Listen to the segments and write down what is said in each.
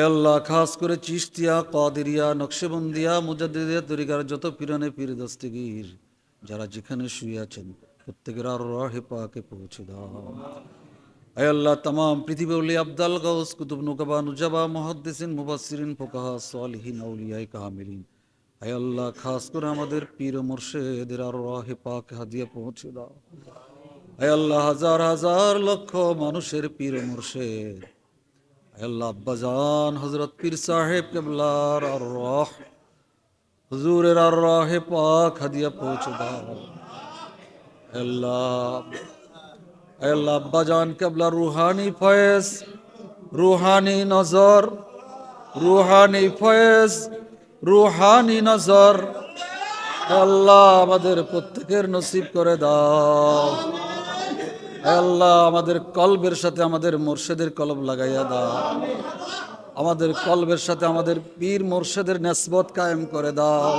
আল্লাহ, খাস করে চিস্তিয়া কাদেরিয়া, নকশেবন্দিয়া, মুজাদ্দিদিয়া তরিকার যত পিরানে পীর দস্তগীর যারা যেখানে শুয়ে আছেন, প্রত্যেকের আর রাহে পাকে পৌঁছে দাও। আয় আল্লাহ তাম পৃথিবী উলি আবদাল গাউস, কুতুব নুকাবা, নুজাবা, মহাদ্দেসিন মুবাসিরিন ফোকাহা, সালিহিন আউলিয়াই কাহামিলিন আয় আল্লাহ, খাস করে আমাদের পীর মুর্শেদের আর রাহে পাক হাদিয়া পৌঁছে দাও। আয় আল্লাহ, হাজার হাজার লক্ষ মানুষের পীর মুর্শেদ আল্লাহ আব্বাজান হজরত পীর সাহেব কেবলার আর রাহ হুজুরের আর রাহে পাক হাদিয়া পৌঁছে দাও আল্লাহ আল্লাহ আব্বাজান কেবলা রুহানি ফয়েজ, রুহানি নজর, রুহানি ফয়েজ, রুহানি নজর। আল্লাহ আমাদের প্রত্যেকের নসিব করে দাও। আল্লাহ আমাদের কলবের সাথে আমাদের মোর্শেদের কলব লাগাইয়া দাও। আমাদের কলবের সাথে আমাদের পীর মোর্শেদের নেসবত কায়েম করে দাও।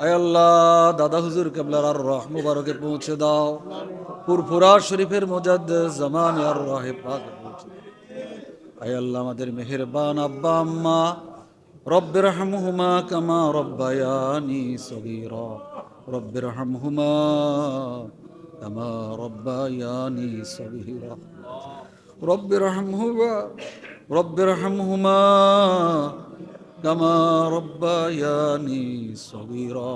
আল্লাহ, দাদা হুজুর কেবলার আর রহ মুবারকে পৌঁছে দাও। পুরপুরা শরীফের মোজাদ্দ জামান আর রহে পাক। আয় আল্লাহ, আমাদের মেহেরবান আব্বা, আম্মা রব্বের হামহুমা কামা রব্বায়ানি সগীরা। রব্বের হামহুমা কামা রব্বায়ানি সগীরা রব্বের হামহুমা রব্বের হামহুমা কামা রব্বায়ানি সগীরা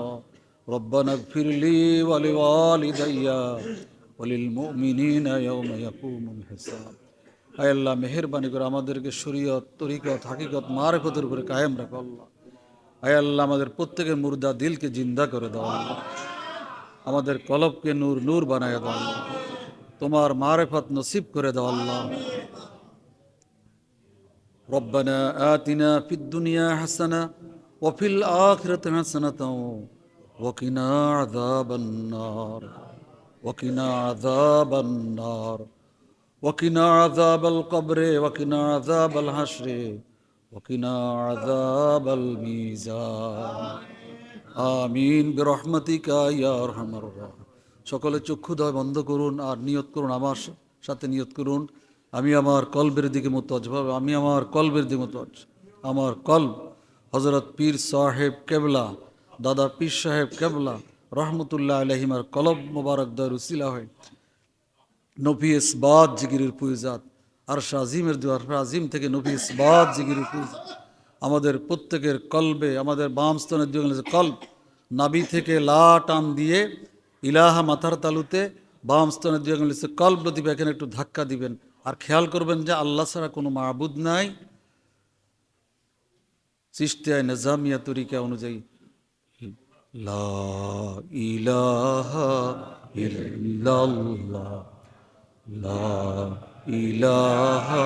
ربنا اغفر لي ولوالدي وللمؤمنين يوم يقوم الحساب আয় আল্লাহ মেহরবানি করে আমাদেরকে শরীয়ত তরিকত হাকিকত মারফতের উপরে কায়েম রাখো আল্লাহ আয় আল্লাহ আমাদের প্রত্যেকের মুর্দা দিলকে জিন্দা করে দাও আল্লাহ আমাদের কলবকে নূর নূর বানায় দাও আল্লাহ তোমার মারেফত নসিব করে দাও আল্লাহ ربنا آتنا في الدنيا حسنة وفي الآخرة حسنة وقنا عذاب النار وقنا عذاب النار وقنا عذاب القبر وقنا عذاب الحشر وقنا عذاب الميزان আমিন বিরহমাতিকা ইয়া আরহামার রাহিম। সকলে চক্ষুদয় বন্ধ করুন আর নিয়ত করুন আমার সাথে নিয়ত করুন। আমি আমার কলবের দিকে মোতজ ভাবে, আমি আমার কলবের দিকে মোতজ আমার কলব হজরত পীর সাহেব কেবলা, দাদা পীর সাহেব কেবলা, রহমতুল্লাহ আলহিমার কলব মোবারক দয় রুসিলা হয়। নবী ইসবাত জিগিরের পুইজাত আর আজিমের দুয়ার আজিম থেকে নবী ইসবাত জিগিরের পুইজাত আমাদের প্রত্যেকের কলবে, আমাদের বাম স্তনের দুই কল্প নাবি থেকে লা টান দিয়ে ইলাহা মাথার তালুতে বাম স্তনের দুই আঙুলিতে কল্প লতিবে এখানে একটু ধাক্কা দিবেন। আর খেয়াল করবেন যে আল্লাহ ছাড়া কোনো মাহবুদ নাই। চিস্তিয়ায় নিজামিয়া তরিকা অনুযায়ী, লা ইলাহা ইল্লাল্লাহ, লা ইলাহা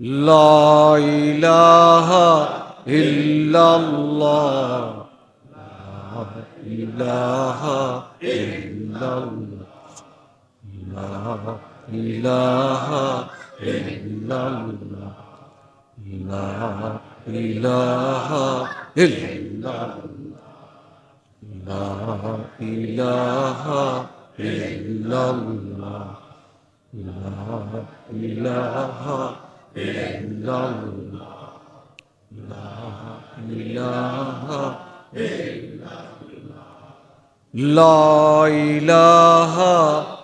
لا إله إلا الله ইলাহা ইল্লাল্লাহ ইলাহা ইল্লাল্লাহ لا إله إلا الله لا إله إلا الله لا إله إلا الله لا ইলাহা ইল্লাল্লাহ লা ইলাহা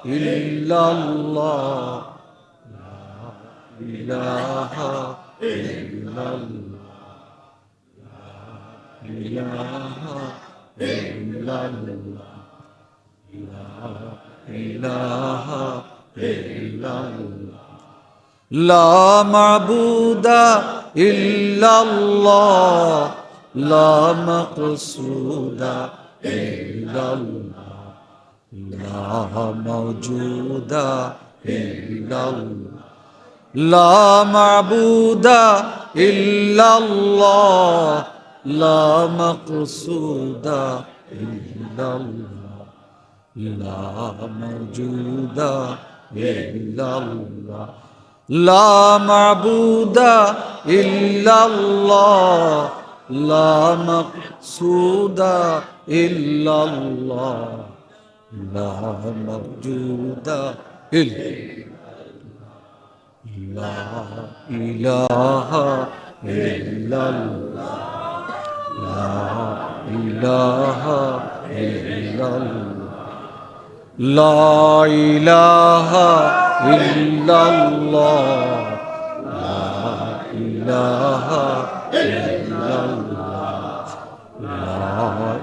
ইল্লাল্লাহ লা ইলাহা ইল্লাল্লাহ লা ইলাহা ইল্লাল্লাহ লা ইলাহা ইল্লাল্লাহ লা ইলাহা লা ইলাহা ইল্লাল্লাহ লা ইলাহা ইল্লাল্লাহ লা ইলাহা ইল্লাল্লাহ লা ইলাহা ইল্লাল্লাহ লা মাবুদা ইল্লাল্লাহ লা মাকসুদা ইল্লাল্লাহ লা মাওজুদা ইল্লাল্লাহ লা মাবুদা ইল্লাল্লাহ লা মাকসুদা ইল্লাল্লাহ লা মাওজুদা ইল্লাল্লাহ লা মাবুদা ইল্লাল্লাহ লা মাকসুদা ইল্লাল্লাহ, লা মাওজুদা ইল্লাল্লাহ, লা ইলাহা ইল্লাল্লাহ, লা ইলাহা ইল্লাল্লাহ, লা ইলাহা ইল্লাল্লাহ, লা ইলাহা ইল্লাল্লাহ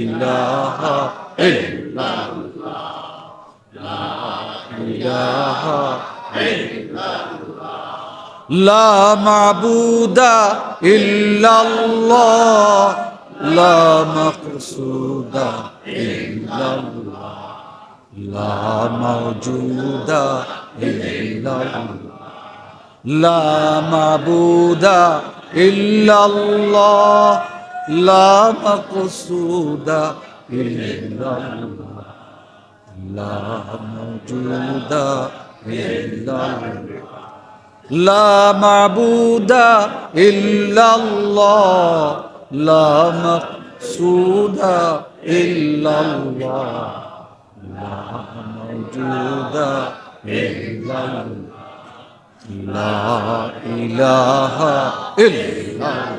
ইলাহা ইল্লাল্লাহ লা ইলাহা ইল্লাল্লাহ লা মাবুদা ইল্লাল্লাহ লা মাকসুদা ইল্লাল্লাহ লা মাওজুদা ইল্লাল্লাহ لا مقصود إلا الله لا موجود إلا الله لا إله إلا الله لا إله إلا الله لا إله إلا الله لا إله إلا الله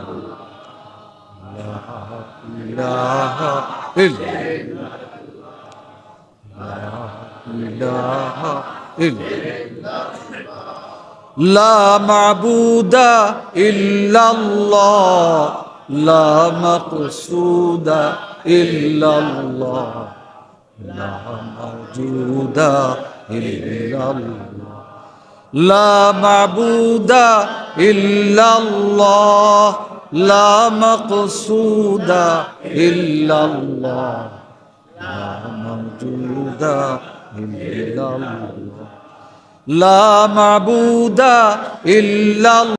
إله إلا لا معبود إلا الله لا مقصود إلا الله لا موجود إلا الله لا معبود إلا الله لا مقصود إلا الله. لا موجود إلا الله. لا معبود إلا الله.